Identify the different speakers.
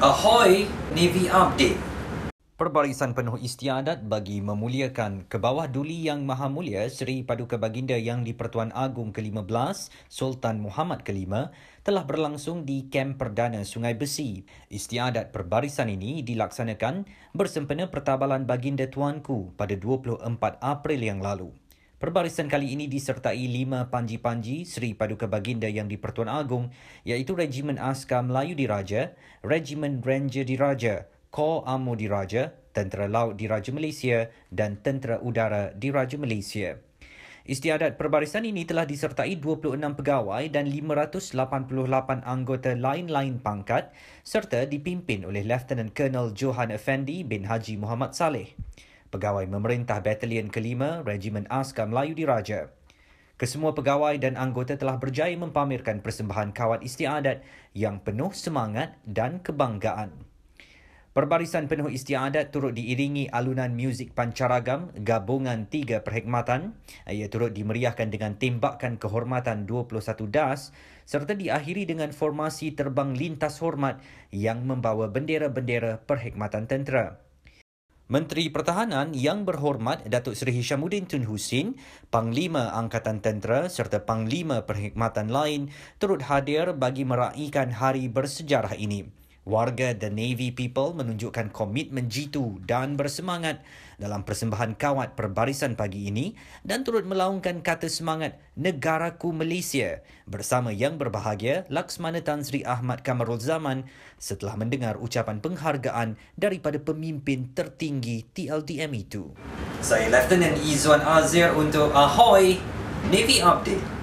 Speaker 1: Ahoy Navy Update.
Speaker 2: Perbarisan penuh istiadat bagi memuliakan ke bawah duli yang maha mulia Seri Paduka Baginda Yang di-Pertuan Agong ke-15 Sultan Muhammad ke-5 telah berlangsung di Kem Perdana Sungai Besi. Istiadat perbarisan ini dilaksanakan bersempena pertabalan Baginda Tuanku pada 24 April yang lalu. Perbarisan kali ini disertai lima panji-panji Seri Paduka Baginda yang di-Pertuan Agong iaitu Regimen Askar Melayu Diraja, Regimen Ranger Diraja, Kor Amo Diraja, Tentera Laut Diraja Malaysia dan Tentera Udara Diraja Malaysia. Istiadat perbarisan ini telah disertai 26 pegawai dan 588 anggota lain-lain pangkat serta dipimpin oleh Lieutenant Colonel Johan Effendi bin Haji Muhammad Saleh pegawai memerintah Batalion kelima Regimen Askar Melayu Diraja. Kesemua pegawai dan anggota telah berjaya mempamerkan persembahan kawat istiadat yang penuh semangat dan kebanggaan. Perbarisan penuh istiadat turut diiringi alunan muzik pancaragam gabungan tiga perkhidmatan. Ia turut dimeriahkan dengan tembakan kehormatan 21 das serta diakhiri dengan formasi terbang lintas hormat yang membawa bendera-bendera perkhidmatan tentera. Menteri Pertahanan Yang Berhormat Datuk Seri Hishamuddin Tun Husin, Panglima Angkatan Tentera serta Panglima Perkhidmatan lain turut hadir bagi meraihkan hari bersejarah ini. Warga The Navy People menunjukkan komitmen jitu dan bersemangat dalam persembahan kawat perbarisan pagi ini dan turut melaungkan kata semangat Negaraku Malaysia bersama yang berbahagia Laksmana Tan Sri Ahmad Kamarul Zaman setelah mendengar ucapan penghargaan daripada pemimpin tertinggi TLDM itu.
Speaker 1: Saya Lieutenant Izwan Azir untuk Ahoy Navy Update.